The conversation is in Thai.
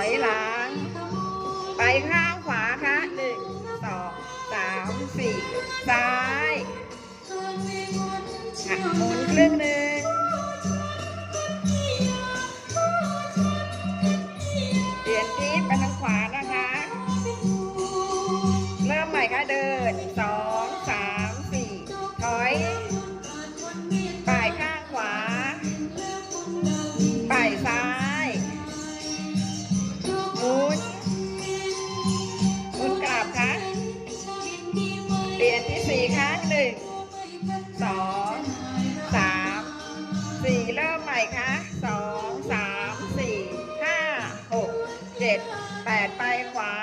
อยหลัง ไปข้างขวาค่ะหนึ่งสองสามสี่ซ้ายหักมุนครึ่งหนึ่งเปลี่ยนทิศไปทางขวานะคะ เริ่มใหม่ค่ะเดินสองสามสี่ถอยไปข้างขวาไปซ้าย ที่สี่ครั้งหนึ่งสองสามสี่เริ่มใหม่ค่ะสองสามสี่ห้าหกเจ็ดแปดไปขวา